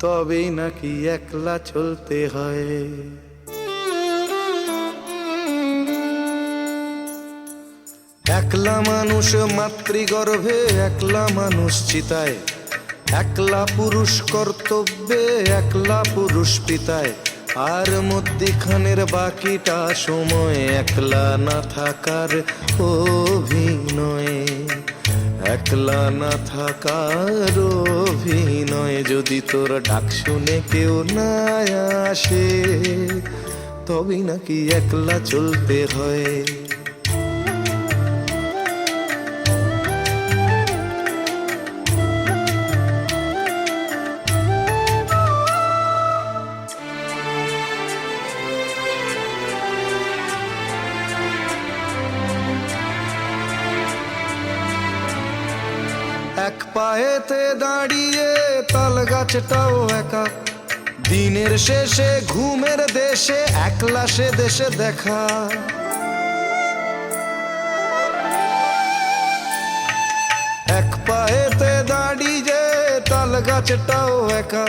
তবেই নাকি একলা চলতে হয়। একলা মানুষ মাতৃগর্ভে, একলা মানুষ চিতায়। একলা পুরুষ কর্তব্যে, একলা পুরুষ পিতায়। আর মধ্যিখানের বাকিটা সময় একলা না থাকার অভিনয়। একলা না থাকার অভিনয় যদি তোর ডাক শুনে কেউ না আসে তবে নাকি একলা চলতে হয়। এক পায়েতে দাঁড়িয়ে তাল গাছটাও একা। দিনের শেষে ঘুমের দেশে একলা সে দেশে দেখা। এক পায়েতে দাঁড়িয়ে তাল গাছটাও একা।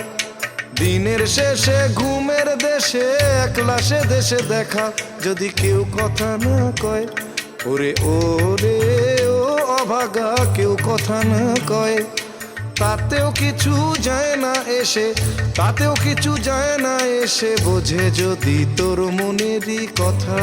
দিনের শেষে ঘুমের দেশে একলা সে দেশে দেখা। যদি কেউ কথা না কয়, ওরে ওরে ও অভাগা কেউ কথা না কয়। তাতেও কিছু যায় না এসে, তাতেও কিছু যায় না এসে বোঝে যদি তোর মনেরই কথা।